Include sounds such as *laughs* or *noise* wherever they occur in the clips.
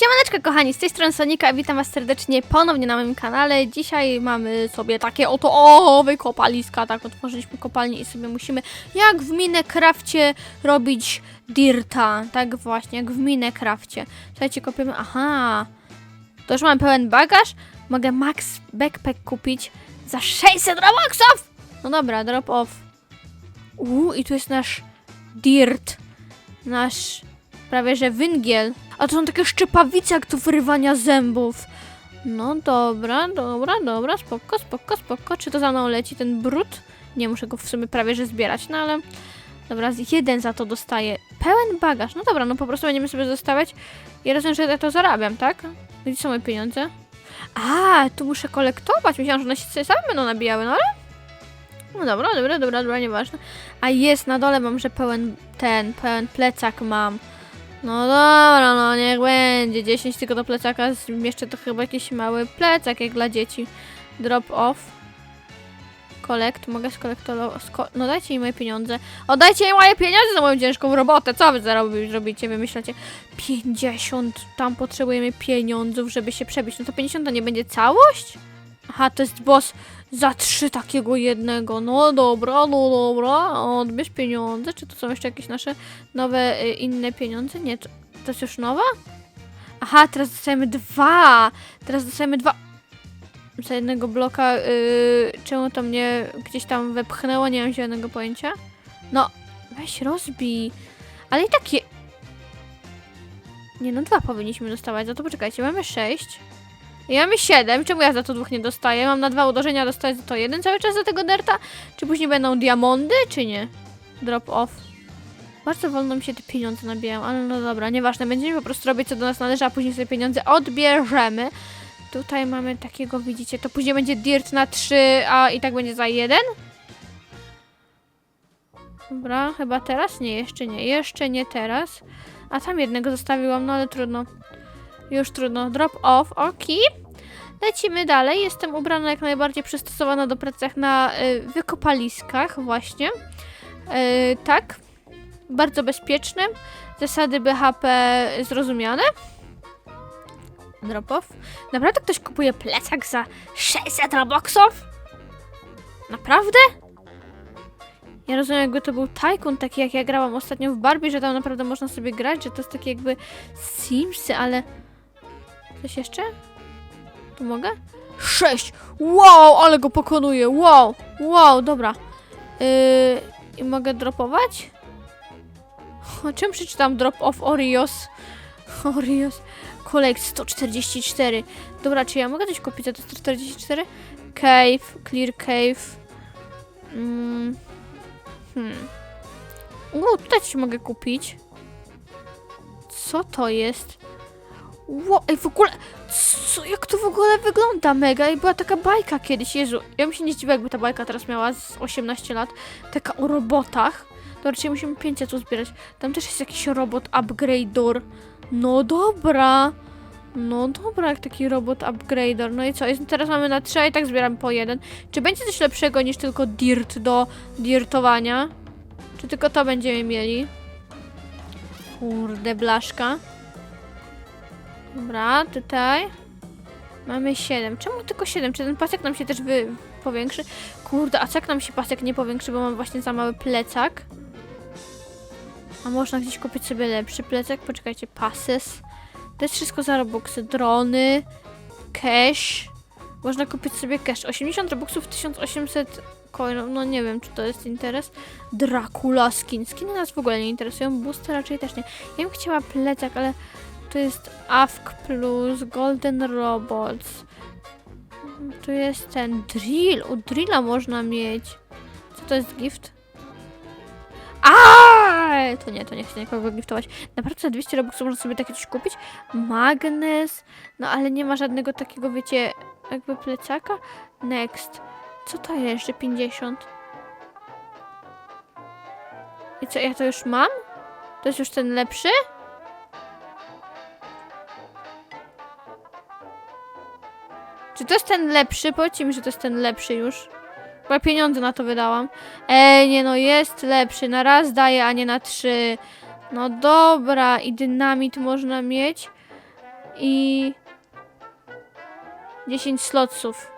Siemaneczko kochani, z tej strony Sonika, witam was serdecznie ponownie na moim kanale. Dzisiaj mamy sobie takie oto o, wykopaliska, tak otworzyliśmy kopalnię i sobie musimy jak w Minecrafcie robić dirta, tak właśnie, jak w Minecrafcie. Słuchajcie, kopiemy, aha, to już mam pełen bagaż, mogę max backpack kupić za 600 robuxów! No dobra, drop off. Uuu, i tu jest nasz dirt, nasz prawie że węgiel. A to są takie szczepawice jak do wyrywania zębów. No dobra, dobra, dobra, spoko, spoko, spoko. Czy to za mną leci ten brud? Nie, muszę go w sumie prawie że zbierać, no ale... Dobra, jeden za to dostaję. Pełen bagaż. No dobra, no po prostu będziemy sobie zostawiać. I rozumiem, że ja to zarabiam, tak? Gdzie są moje pieniądze? A, tu muszę kolektować. Myślałam, że one się same będą nabijały, no ale... No dobra, dobra, dobra, dobra, nieważne. A jest, na dole mam, że pełen ten, pełen plecak mam. No dobra, no niech będzie. 10 tylko do plecaka zmieszczę to chyba jakiś mały plecak jak dla dzieci. Drop off. Collect, mogę skolektorować. Sko no dajcie mi moje pieniądze. Oddajcie mi moje pieniądze za moją ciężką robotę. Co wy zarobi- zrobicie? Wymyślacie 50. Tam potrzebujemy pieniądzów, żeby się przebić. No to 50 to nie będzie całość? Aha, to jest boss za trzy takiego jednego. No dobra, no dobra. Odbierz pieniądze. Czy to są jeszcze jakieś nasze nowe, y, inne pieniądze? Nie, to, to jest już nowa? Aha, teraz dostajemy dwa. Teraz dostajemy dwa. Za jednego bloka. y, czemu to mnie gdzieś tam wepchnęło? Nie mam zielonego pojęcia. No, weź rozbij. Ale i tak je... Nie no, dwa powinniśmy dostawać. Za to poczekajcie, mamy sześć. I mamy siedem. Czemu ja za to dwóch nie dostaję? Mam na dwa uderzenia dostać za to jeden cały czas za tego derta? Czy później będą diamondy, czy nie? Drop off. Bardzo wolno mi się te pieniądze nabijają, ale no dobra, nieważne. Będziemy po prostu robić co do nas należy, a później sobie pieniądze odbierzemy. Tutaj mamy takiego, widzicie, to później będzie dirt na 3, a i tak będzie za jeden. Dobra, chyba teraz? Nie, jeszcze nie. Jeszcze nie teraz. A tam jednego zostawiłam, no ale trudno. Już trudno. Drop off, ok. Lecimy dalej. Jestem ubrana jak najbardziej przystosowana do pracy jak na y, wykopaliskach, właśnie. Y, tak. Bardzo bezpieczne. Zasady BHP zrozumiane. Drop off. Naprawdę ktoś kupuje plecak za 600 robuxów? Naprawdę? Ja rozumiem, jakby to był Tycoon, taki jak ja grałam ostatnio w Barbie, że tam naprawdę można sobie grać, że to jest takie jakby Simsy, ale... Coś jeszcze? Tu mogę? Sześć! Wow, ale go pokonuję! Wow! Wow, dobra. Yy, I mogę dropować? O czym przeczytam drop of Oreos? *laughs* Oreos. Collect 144. Dobra, czy ja mogę coś kupić za to 144? Cave, clear cave. Mm. Hmm. Uuu, tutaj coś mogę kupić. Co to jest? Ło, ej, w ogóle, co, jak to w ogóle wygląda mega? I była taka bajka kiedyś, Jezu, ja bym się nie zdziwiła, jakby ta bajka teraz miała z 18 lat, taka o robotach. To raczej musimy 500 tu zbierać. Tam też jest jakiś robot upgrader. No dobra. No dobra, jak taki robot upgrader. No i co? Jest, teraz mamy na 3, a i tak zbieram po jeden. Czy będzie coś lepszego niż tylko dirt do dirtowania? Czy tylko to będziemy mieli? Kurde, blaszka. Dobra, tutaj. Mamy 7. Czemu tylko 7? Czy ten pasek nam się też wy... powiększy? Kurde, a jak nam się pasek nie powiększy, bo mam właśnie za mały plecak? A można gdzieś kupić sobie lepszy plecak? Poczekajcie, passes. To jest wszystko za robuxy. Drony, cash. Można kupić sobie cash. 80 robuxów, 1800 coinów. No nie wiem, czy to jest interes. Dracula skin. Skiny nas w ogóle nie interesują. Booster raczej też nie. Ja bym chciała plecak, ale to jest AFK plus Golden Robots. Tu jest ten drill. U drilla można mieć. Co to jest gift? Aaaa! To nie, to nie chcę nikogo giftować. Naprawdę za 200 robuxów można sobie takie coś kupić? Magnes. No ale nie ma żadnego takiego, wiecie, jakby plecaka. Next. Co to jeszcze? 50. I co, ja to już mam? To jest już ten lepszy? Czy to jest ten lepszy? Powiedzcie mi, że to jest ten lepszy już. Ja pieniądze na to wydałam. Ej, nie no, jest lepszy. Na raz daje, a nie na trzy. No dobra, i dynamit można mieć. i 10 slotsów.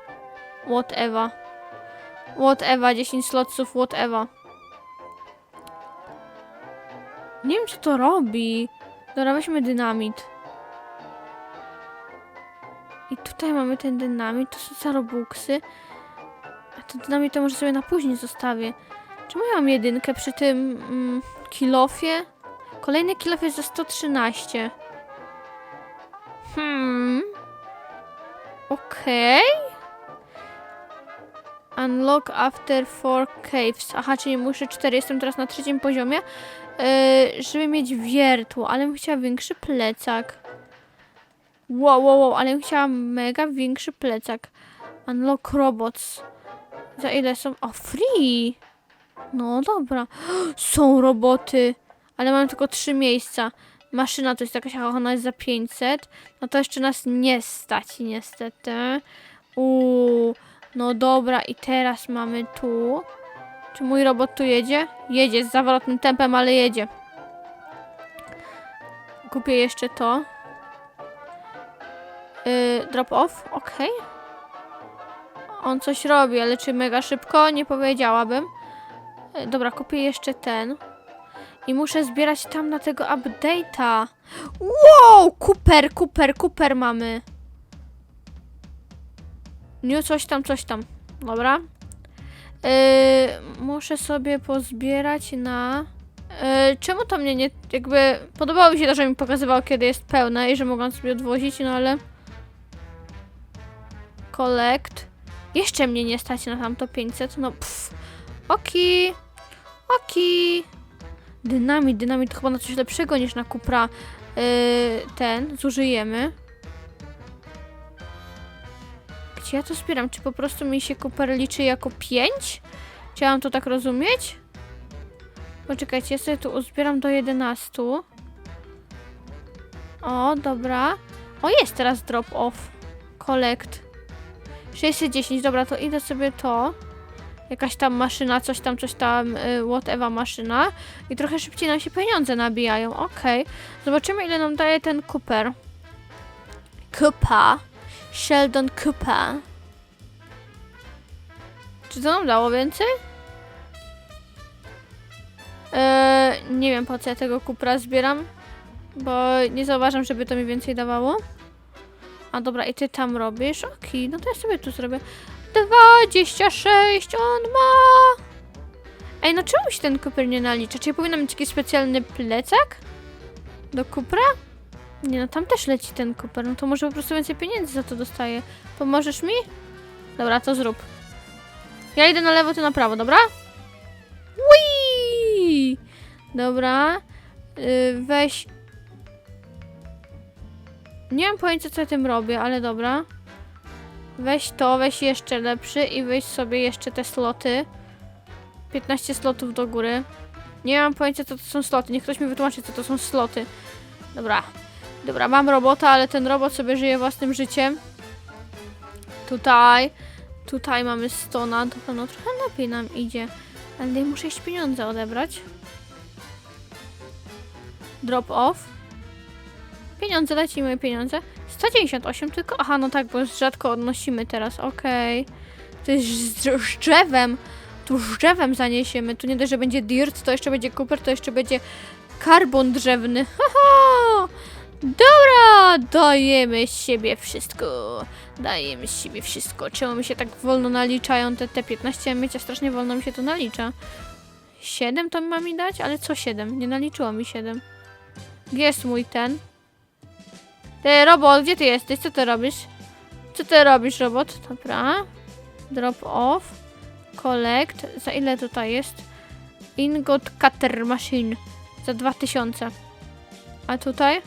Whatever. Whatever, 10 slotsów, whatever. Nie wiem, co to robi. Dobra, weźmy dynamit. I tutaj mamy ten dynamit, to są za robuxy. A ten dynamit to może sobie na później zostawię. Czemu ja mam jedynkę przy tym mm, kilofie? Kolejny kilof jest za 113. Hmm. Okej. Unlock after four caves. Aha, czyli muszę 4. Jestem teraz na trzecim poziomie. Yy, żeby mieć wiertło, ale bym chciała większy plecak. Wow, wow, wow, ale bym chciała mega większy plecak. Unlock robots. Za ile są? O, free! No dobra. *gasps* Są roboty, ale mam tylko trzy miejsca. Maszyna to jest jakaś, ona jest za 500. No to jeszcze nas nie stać, niestety. Uuu, no dobra, i teraz mamy tu. Czy mój robot tu jedzie? Jedzie z zawrotnym tempem, ale jedzie. Kupię jeszcze to. Yy, drop off, ok. On coś robi, ale czy mega szybko? Nie powiedziałabym. Yy, dobra, kupię jeszcze ten. I muszę zbierać tam na tego update'a. Wow! Cooper, Cooper, Cooper mamy. Nie, coś tam, coś tam. Dobra. Yy, muszę sobie pozbierać na... Yy, czemu to mnie nie... Jakby... Podobało mi się to, że mi pokazywało, kiedy jest pełne i że mogłam sobie odwozić, no ale... Collect. Jeszcze mnie nie stać na tamto 500, no pff. Oki. Oki. Dynamit, dynamit chyba na coś lepszego niż na Kupra yy, ten zużyjemy. Gdzie ja to zbieram? Czy po prostu mi się Cooper liczy jako 5? Czy ja mam to tak rozumieć? Poczekajcie, ja sobie tu uzbieram do 11. O, dobra. O, jest teraz drop off. Collect. 610, dobra, to idę sobie to. Jakaś tam maszyna, coś tam, coś tam, y, whatever maszyna. I trochę szybciej nam się pieniądze nabijają, okej. Zobaczymy, ile nam daje ten Cooper. Cooper. Sheldon Cooper. Czy to nam dało więcej? Eee, nie wiem po co ja tego Coopera zbieram, bo nie zauważam, żeby to mi więcej dawało. A dobra, i ty tam robisz? Okej, no to ja sobie tu zrobię. 26 on ma! Ej, no czemu się ten Cooper nie nalicza? Czy ja mieć jakiś specjalny plecak? Do Coopera? Nie no, tam też leci ten Cooper, no to może po prostu więcej pieniędzy za to dostaję. Pomożesz mi? Dobra, to zrób. Ja idę na lewo, ty na prawo, dobra? Whee! Dobra. Yy, weź... Nie mam pojęcia, co ja tym robię, ale dobra. Weź to, weź jeszcze lepszy i weź sobie jeszcze te sloty. 15 slotów do góry. Nie mam pojęcia, co to są sloty. Niech ktoś mi wytłumaczy, co to są sloty. Dobra. Dobra, mam robota, ale ten robot sobie żyje własnym życiem. Tutaj. Tutaj mamy stona. To pewno trochę lepiej nam idzie. Ale muszę jeszcze pieniądze odebrać. Drop off. Pieniądze, dajcie moje pieniądze. 198 tylko? Aha, no tak, bo rzadko odnosimy teraz, okej. To jest z, z drzewem. Tu z drzewem zaniesiemy. Tu nie dość, że będzie dirt, to jeszcze będzie Cooper, to jeszcze będzie karbon drzewny. Haha! Dobra, dajemy z siebie wszystko. Dajemy z siebie wszystko. Czemu mi się tak wolno naliczają te, te 15 mycia? Strasznie wolno mi się to nalicza. 7 to ma mi dać? Ale co 7? Nie naliczyło mi 7. Gdzie jest mój ten? Ty, robot, gdzie ty jesteś? Co ty robisz? Co ty robisz, robot? Dobra. Drop off. Collect. Za ile tutaj jest? Ingot cutter machine. Za 2000. A tutaj?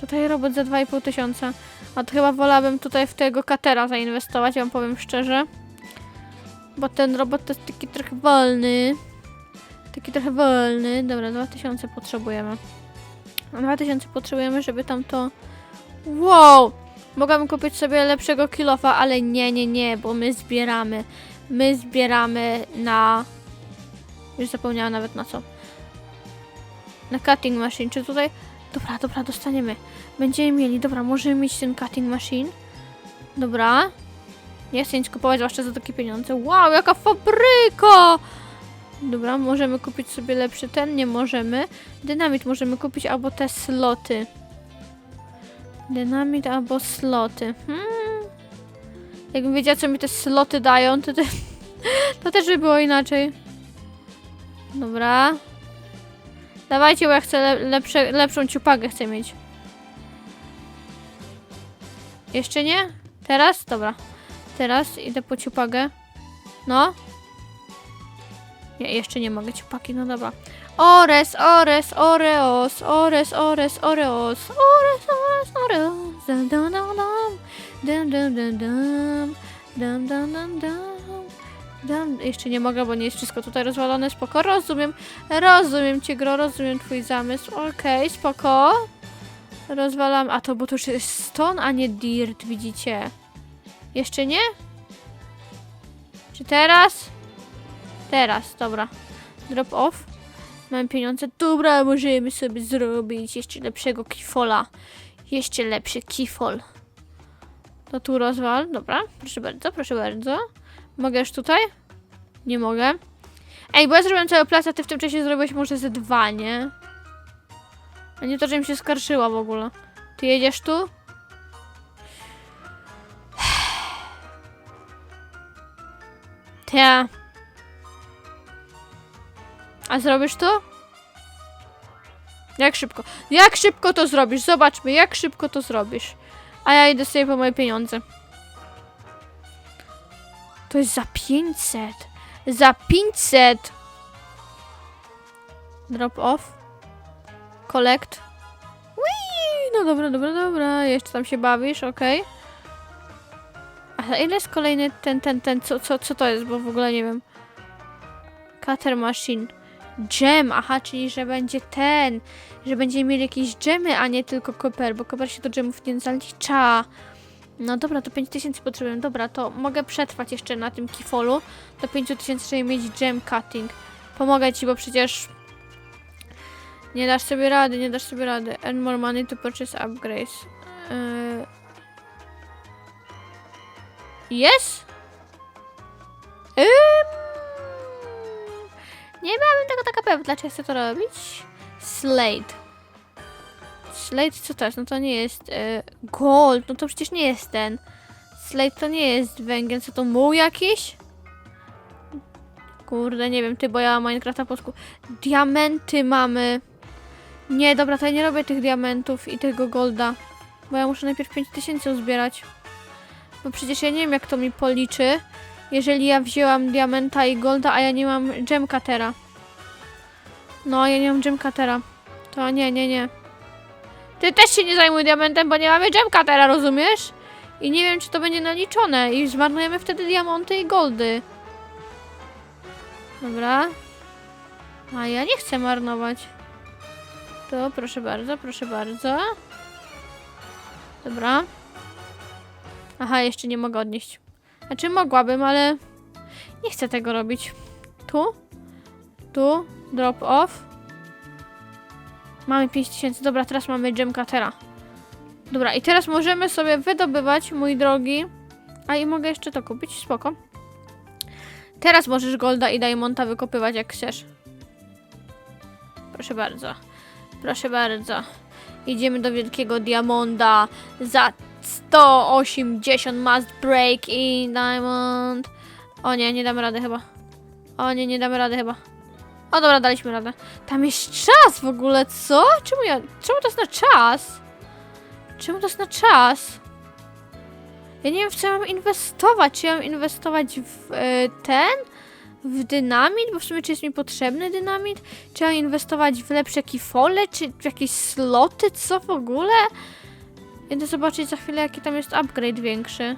Tutaj robot za 2,5 tysiąca. A to chyba wolałabym tutaj w tego katera zainwestować, wam powiem szczerze. Bo ten robot to jest taki trochę wolny. Taki trochę wolny. Dobra, 2000 potrzebujemy. Na 2000 potrzebujemy, żeby tam to... Wow! Mogłabym kupić sobie lepszego kilofa, ale nie, nie, nie, bo my zbieramy. My zbieramy na... Już zapomniałam nawet na co. Na cutting machine. Czy tutaj... Dobra, dobra, dostaniemy. Będziemy mieli, dobra, możemy mieć ten cutting machine. Dobra. Nie chcę nic kupować, zwłaszcza za takie pieniądze. Wow, jaka fabryka! Dobra, możemy kupić sobie lepszy ten, nie możemy. Dynamit możemy kupić albo te sloty. Dynamit albo sloty. Hmm. Jakbym wiedziała, co mi te sloty dają, to, te, *laughs* to też by było inaczej. Dobra. Dawajcie, bo ja chcę le lepsze, lepszą ciupagę chcę mieć. Jeszcze nie? Teraz? Dobra. Teraz idę po ciupagę. No. Nie, jeszcze nie mogę ciupaki, no dobra. Ores, ores, oreos, ores, ores, oreos, ores, ores, oreos, dum dum dum dum, dum dum dum dum, dum dum dum. Dam, jeszcze nie mogę, bo nie jest wszystko tutaj rozwalone. Spoko, rozumiem. Rozumiem cię, Gro, rozumiem twój zamysł. Okej, spoko. Rozwalam. A to, bo to już jest stone, a nie dirt, widzicie? Jeszcze nie? Czy teraz? Teraz, dobra. Drop off. Mam pieniądze. Dobra, możemy sobie zrobić jeszcze lepszego kifola. Jeszcze lepszy kifol. To tu rozwal. Dobra, proszę bardzo, proszę bardzo. Mogę już tutaj? Nie mogę. Ej, bo ja zrobiłem cały plac, a ty w tym czasie zrobiłeś może ze dwa, nie? A nie to, że się skarszyła w ogóle. Ty jedziesz tu? Ty. A zrobisz to? Jak szybko? Jak szybko to zrobisz? Zobaczmy, jak szybko to zrobisz. A ja idę sobie po moje pieniądze. To jest za 500. Za 500. Drop off. Collect. Whee! No dobra, dobra, dobra. Jeszcze tam się bawisz, okej. A ile jest kolejny ten, ten, ten, co, co, co to jest, bo w ogóle nie wiem. Cutter machine. Gem, aha, czyli że będzie ten, że będziemy mieli jakieś dżemy, a nie tylko koper, bo koper się do dżemów nie zalicza. No dobra, to 5000 potrzebuję. Dobra, to mogę przetrwać jeszcze na tym kifolu. Do 5000 żeby mieć gem cutting. Pomogę ci, bo przecież nie dasz sobie rady, nie dasz sobie rady. Earn more money to purchase upgrades. Yy... Yes? Ym... Nie miałabym tego taka pewna, czy chcę to robić. Slate. Slate co to jest? No to nie jest e, gold, no to przecież nie jest ten. Slate to nie jest węgiel, co to muł jakiś? Kurde, nie wiem, ty, bo ja Minecrafta po polsku. Diamenty mamy. Nie, dobra, to ja nie robię tych diamentów i tego golda. Bo ja muszę najpierw 5000 uzbierać. Bo przecież ja nie wiem, jak to mi policzy. Jeżeli ja wzięłam diamenta i golda, a ja nie mam gemcutera. No, ja nie mam gemcutera. To nie, nie, nie. Ty też się nie zajmuj diamentem, bo nie mamy gemcutera, rozumiesz? I nie wiem, czy to będzie naliczone. I zmarnujemy wtedy diamonty i goldy. Dobra. A ja nie chcę marnować. To proszę bardzo, proszę bardzo. Dobra. Aha, jeszcze nie mogę odnieść. Znaczy mogłabym, ale nie chcę tego robić. Tu, tu, drop off. Mamy 5000, dobra, teraz mamy gemcutera. Dobra, i teraz możemy sobie wydobywać, mój drogi. A i mogę jeszcze to kupić, spoko. Teraz możesz Golda i Diamonda wykopywać jak chcesz. Proszę bardzo. Proszę bardzo. Idziemy do wielkiego Diamonda za 180 must break in diamond. O nie, nie damy rady chyba. O nie, nie damy rady chyba. O dobra, daliśmy radę. Tam jest czas w ogóle, co? Czemu ja... Czemu to jest na czas? Czemu to jest na czas? Ja nie wiem, w co ja mam inwestować. Czy ja mam inwestować w e, ten? W dynamit? Bo w sumie czy jest mi potrzebny dynamit? Czy ja mam inwestować w lepsze kifole? Czy w jakieś sloty? Co w ogóle? Idę zobaczyć za chwilę, jaki tam jest upgrade większy.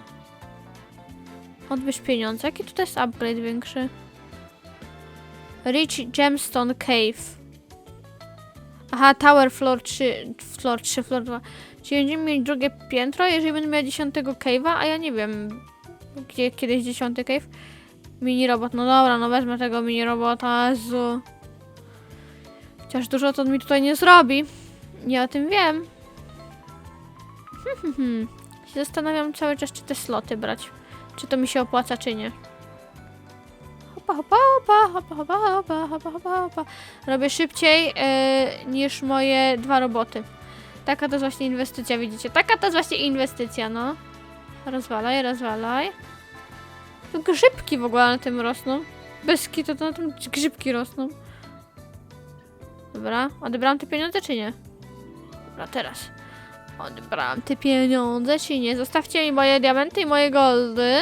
Odbierz pieniądze. Jaki tutaj jest upgrade większy? Rich Gemstone Cave. Aha, Tower Floor 3, Floor 3, Floor 2. Czyli będziemy mieli drugie piętro, jeżeli będę miała 10 cave'a, a ja nie wiem, gdzie kiedyś 10 cave. Mini robot, no dobra, no wezmę tego mini robota, Jezu. Chociaż dużo to mi tutaj nie zrobi. Nie o tym wiem. Hmm, hmm, hmm. Się zastanawiam cały czas, czy te sloty brać. Czy to mi się opłaca, czy nie. Hopa, hopa, hopa, hopa, hopa, hopa, hopa, hopa, hopa. Robię szybciej e, niż moje dwa roboty. Taka to jest właśnie inwestycja, widzicie? Taka to jest właśnie inwestycja, no. Rozwalaj, rozwalaj. Tu grzybki w ogóle na tym rosną. Bez kitu to na tym grzybki rosną. Dobra, odebrałam te pieniądze czy nie? Dobra, teraz. Odebrałam te pieniądze czy nie? Zostawcie mi moje diamenty i moje goldy.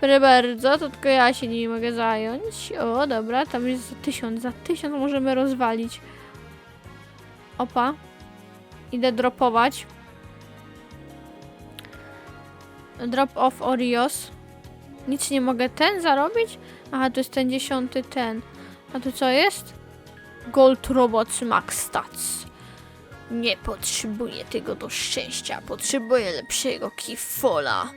Proszę bardzo, to tylko ja się nimi mogę zająć. O, dobra, tam jest za tysiąc. Za tysiąc możemy rozwalić. Opa. Idę dropować. Drop off Orios. Nic nie mogę ten zarobić? Aha, to jest ten dziesiąty ten. A tu co jest? Gold Robots Max Stats. Nie potrzebuję tego do szczęścia. Potrzebuję lepszego kifola.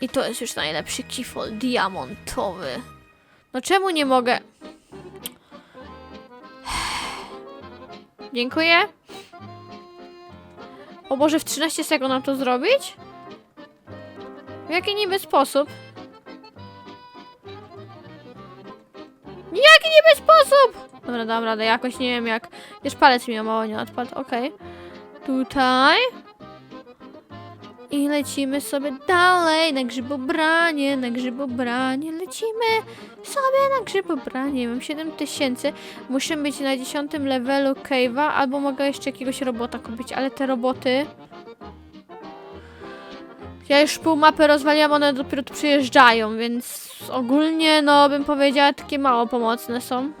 I to jest już najlepszy kifol diamontowy. No czemu nie mogę? *sighs* Dziękuję. O Boże, w 13 sekund mam to zrobić? W jaki niby sposób? Jaki niby sposób? Dobra, dam radę, jakoś nie wiem jak. Już palec mi o mało nie odpadł, okej. Tutaj. I lecimy sobie dalej na grzybobranie, na grzybobranie. Lecimy sobie na grzybobranie. Mam 7000. Muszę być na 10 levelu cave'a, albo mogę jeszcze jakiegoś robota kupić, ale te roboty... Ja już pół mapy rozwaliłam, one dopiero tu przyjeżdżają, więc ogólnie, no, bym powiedziała, takie mało pomocne są.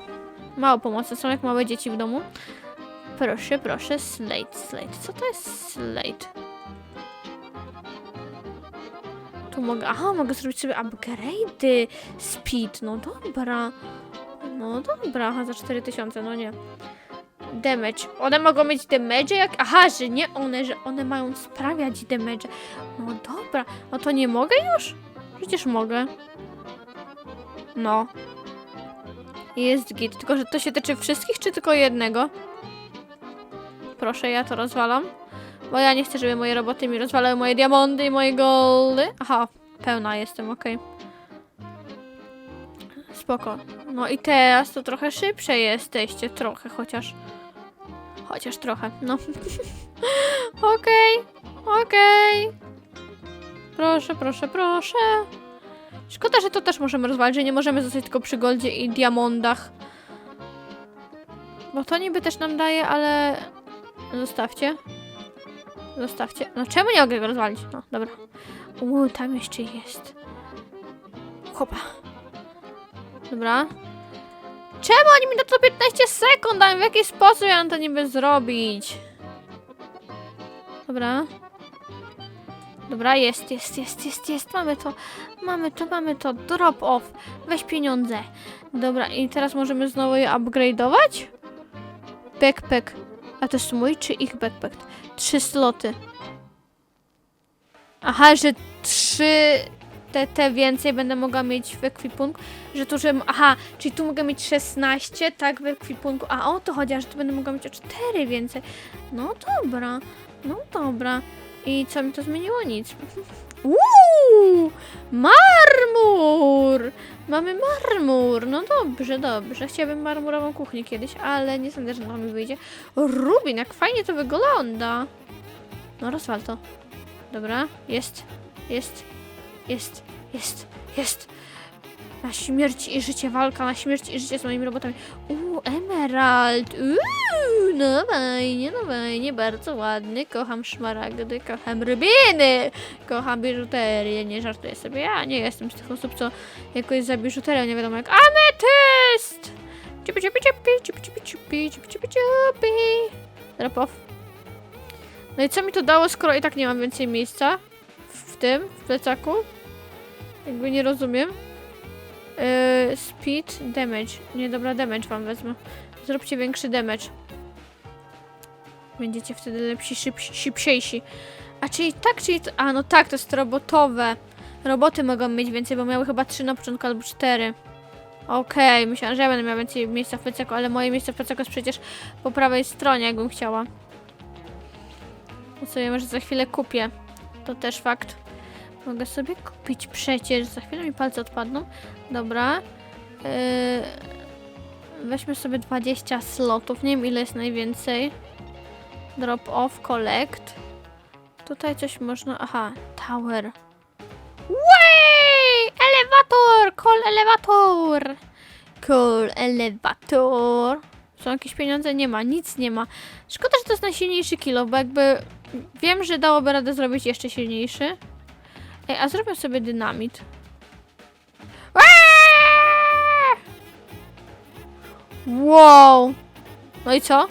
Mało pomocne są, jak małe dzieci w domu. Proszę, proszę, slate, slate. Co to jest slate? Tu mogę, aha, mogę zrobić sobie upgrade'y. Speed, no dobra. No dobra, aha, za 4000, no nie. Damage. One mogą mieć damage jak... Aha, że nie one, że one mają sprawiać damage. No dobra, no to nie mogę już? Przecież mogę. No. Jest git, tylko że to się tyczy wszystkich, czy tylko jednego? Proszę, ja to rozwalam. Bo ja nie chcę, żeby moje roboty mi rozwalały moje diamondy i moje goldy. Aha, pełna jestem, okej. Spoko. No i teraz to trochę szybsze jesteście, trochę chociaż. Chociaż trochę, no. *laughs* Okej, okej. Proszę, proszę, proszę. Szkoda, że to też możemy rozwalić, że nie możemy zostać tylko przy goldzie i diamondach. Bo to niby też nam daje, ale... Zostawcie. Zostawcie. No czemu nie mogę go rozwalić? No, dobra. Uuu, tam jeszcze jest. Chopa. Dobra. Czemu oni mi na to 15 sekund dają? W jaki sposób ja mam to niby zrobić? Dobra. Dobra, jest, jest, jest, jest, jest. Mamy to. Mamy to, mamy to. Drop off. Weź pieniądze. Dobra, i teraz możemy znowu je upgrade'ować? Backpack. A to jest mój czy ich backpack? Trzy sloty. Aha, że trzy te, te więcej będę mogła mieć w ekwipunku, że tu, że... Aha, czyli tu mogę mieć 16, tak, w ekwipunku. A o to chodzi, że tu będę mogła mieć o 4 więcej. No dobra, no dobra. I co mi to zmieniło? Nic. Uuu, marmur! Mamy marmur. No dobrze, dobrze. Chciałabym marmurową kuchnię kiedyś, ale nie sądzę, że to mi wyjdzie. Rubin, jak fajnie to wygląda. No rozwal to. Dobra, jest, jest, jest, jest, jest. Na śmierć i życie walka, na śmierć i życie z moimi robotami. Uuu, emerald. Uuu, no fajnie, no fajnie, bardzo ładny. Kocham szmaragdy, kocham rybiny, kocham biżuterię. Nie żartuję sobie, ja nie jestem z tych osób, co jakoś za biżuterię, nie wiadomo jak. Ametyst! Ciupi, ciupi, ciupi, ciupi, ciupi, ciupi, ciupi, ciupi, ciupi. Drop off. No i co mi to dało, skoro i tak nie mam więcej miejsca w tym, w plecaku? Jakby nie rozumiem. Yy, speed, damage. Nie, dobra, damage wam wezmę. Zróbcie większy damage. Będziecie wtedy lepsi, szybsi, szybsiejsi. A czyli tak, czyli... To, a, no tak, to jest robotowe. Roboty mogą mieć więcej, bo miały chyba 3 na początku albo 4. Okej, myślałam, że ja będę miała więcej miejsca w plecaku, ale moje miejsce w plecaku jest przecież po prawej stronie, jakbym chciała. To sobie może za chwilę kupię. To też fakt. Mogę sobie kupić przecież. Za chwilę mi palce odpadną. Dobra. Yy, weźmy sobie 20 slotów. Nie wiem ile jest najwięcej. Drop off, collect. Tutaj coś można. Aha, tower. Way! Elewator! Call elewator! Call elewator. Są jakieś pieniądze? Nie ma, nic nie ma. Szkoda, że to jest najsilniejszy kilo, bo jakby wiem, że dałoby radę zrobić jeszcze silniejszy. Ej, a zrobię sobie dynamit. Wow! No i co?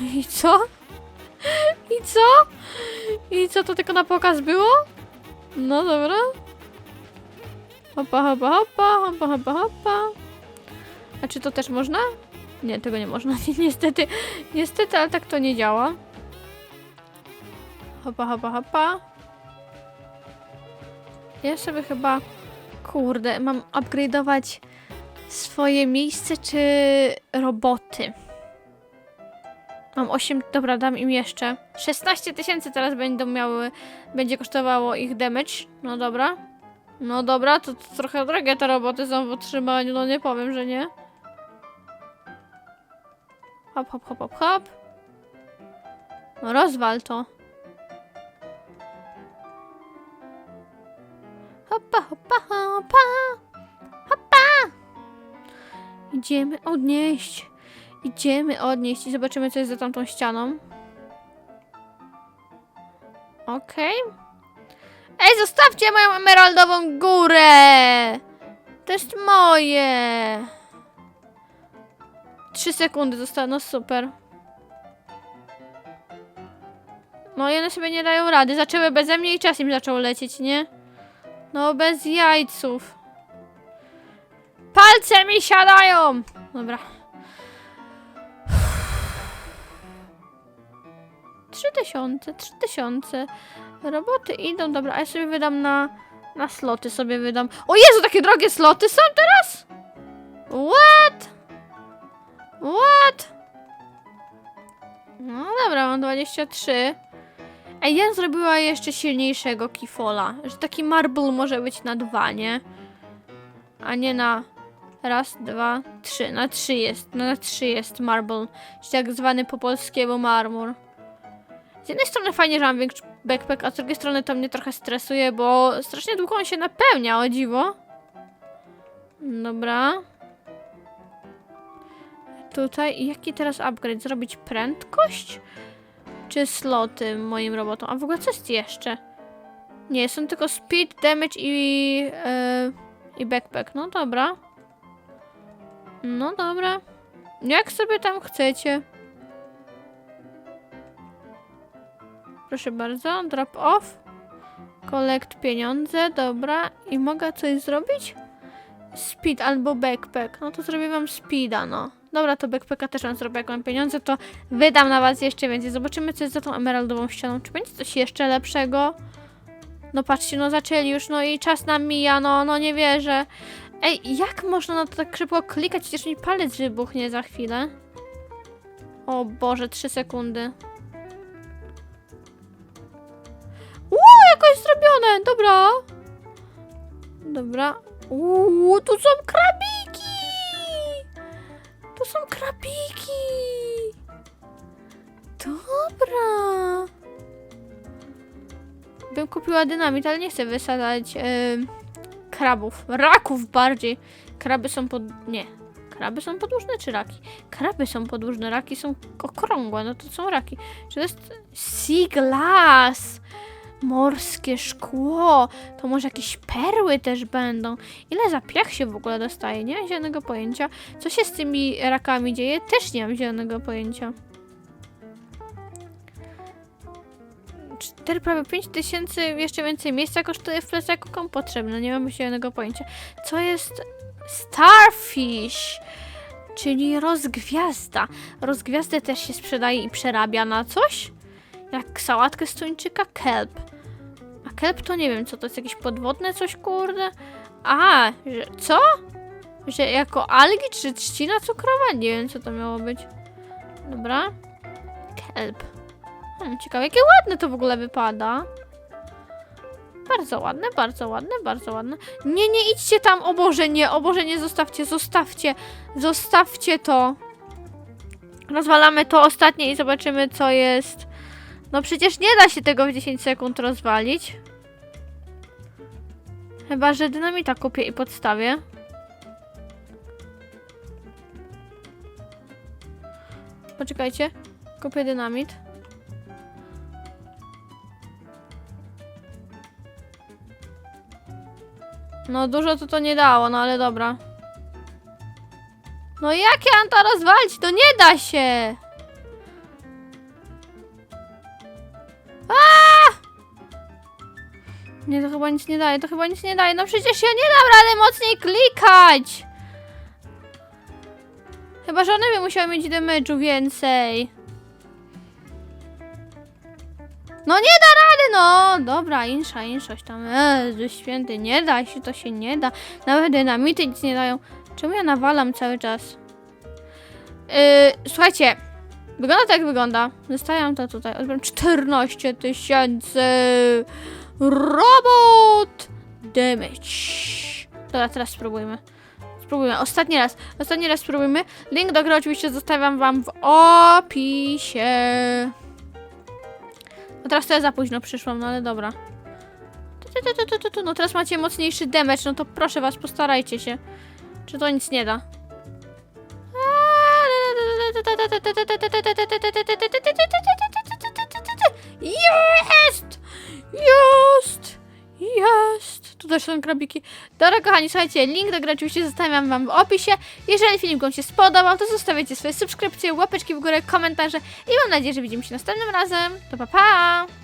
I co? I co? I co, to tylko na pokaz było? No dobra. Hopa, hopa, hopa, hopa, hopa, hopa. A czy to też można? Nie, tego nie można. *laughs* Niestety, niestety, ale tak to nie działa. Hopa, hopa, hopa. Ja sobie chyba... Kurde, mam upgrade'ować swoje miejsce czy roboty? Mam 8, dobra, dam im jeszcze. 16 tysięcy teraz będą miały, będzie kosztowało ich damage. No dobra. No dobra, to, to trochę drogie te roboty są w utrzymaniu, no nie powiem, że nie. Hop, hop, hop, hop, hop. No rozwal to. Hopa, hopa, hopa. Hopa. Idziemy odnieść. Idziemy odnieść i zobaczymy, co jest za tamtą ścianą. Okej. Ej, zostawcie moją emeraldową górę! To jest moje! Trzy sekundy zostało, no super. No i one sobie nie dają rady. Zaczęły beze mnie i czas im zaczął lecieć, nie? No bez jajców. Palce mi siadają! Dobra. Trzy tysiące, trzy tysiące. Roboty idą, dobra, a ja sobie wydam na, na sloty sobie wydam. O Jezu, takie drogie sloty są teraz? What? What? No dobra, mam 23. Ej, ja zrobiła jeszcze silniejszego kifola, że taki marble może być na dwa, nie? A nie na raz, dwa, trzy. Na trzy jest, no na trzy jest marble, czyli tak zwany po polskiemu marmur. Z jednej strony fajnie, że mam większy backpack, a z drugiej strony to mnie trochę stresuje, bo strasznie długo on się napełnia, o dziwo. Dobra. Tutaj, jaki teraz upgrade? Zrobić prędkość? Czy sloty moim robotom? A w ogóle co jest jeszcze? Nie, są tylko speed, damage i, yy, i backpack. No dobra. No dobra. Jak sobie tam chcecie. Proszę bardzo, drop off. Collect pieniądze, dobra. I mogę coś zrobić? Speed albo backpack. No to zrobię wam speeda, no. Dobra, to backpacka też wam zrobię, jak mam pieniądze, to wydam na was jeszcze więcej. Zobaczymy, co jest za tą emeraldową ścianą. Czy będzie coś jeszcze lepszego? No patrzcie, no zaczęli już, no i czas nam mija, no, no nie wierzę. Ej, jak można na to tak szybko klikać? Przecież mi palec wybuchnie za chwilę. O Boże, trzy sekundy. Uuu, jakoś zrobione, dobra. Dobra. Uuu, tu są krabiki! Tu są krabiki! Dobra. Bym kupiła dynamit, ale nie chcę wysadzać em, krabów. Raków bardziej. Kraby są pod... nie. Kraby są podłużne czy raki? Kraby są podłużne, raki są okrągłe, no to są raki. Czy to jest sea glass? Morskie szkło. To może jakieś perły też będą. Ile za piach się w ogóle dostaje? Nie mam zielonego pojęcia. Co się z tymi rakami dzieje? Też nie mam zielonego pojęcia. 4, prawie 5 tysięcy, jeszcze więcej miejsca kosztuje w plecaku komu potrzebne. Nie mam zielonego pojęcia. Co jest Starfish? Czyli rozgwiazda. Rozgwiazdę też się sprzedaje i przerabia na coś? Jak sałatkę z tuńczyka? Kelp. Kelp to nie wiem, co to jest jakieś podwodne coś, kurde? A, że co? Że jako algi czy trzcina cukrowa? Nie wiem, co to miało być. Dobra. Kelp. Hmm, ciekawe, jakie ładne to w ogóle wypada. Bardzo ładne, bardzo ładne, bardzo ładne. Nie, nie idźcie tam, o Boże, nie, o Boże, nie, zostawcie, zostawcie, zostawcie to. Rozwalamy to ostatnie i zobaczymy, co jest. No przecież nie da się tego w 10 sekund rozwalić. Chyba, że dynamita kupię i podstawię. Poczekajcie, kupię dynamit. No dużo to to nie dało, no ale dobra. No jak ja mam to rozwalić? To nie da się! Nie, to chyba nic nie daje, to chyba nic nie daje. No przecież ja nie dam rady mocniej klikać! Chyba, że one by musiały mieć damage'u więcej. No nie da rady, no! Dobra, insza, inszość tam. Eee, święty, nie da się, to się nie da. Nawet dynamity nic nie dają. Czemu ja nawalam cały czas? Yy, słuchajcie, wygląda tak jak wygląda. Zostawiam to tutaj. Odbieram 14 tysięcy. Robot damage. Dobra, teraz spróbujmy. Spróbujmy. Ostatni raz. Ostatni raz spróbujmy. Link do gry oczywiście zostawiam wam w opisie. No teraz to ja za późno przyszłam, no ale dobra. No teraz macie mocniejszy damage, no to proszę was, postarajcie się. Czy to nic nie da? Jest! Jest! Jest! Tu też są krabiki. Dobra, kochani, słuchajcie, link do gry oczywiście zostawiam wam w opisie. Jeżeli film wam się spodobał, to zostawiajcie swoje subskrypcje, łapeczki w górę, komentarze i mam nadzieję, że widzimy się następnym razem. To pa pa!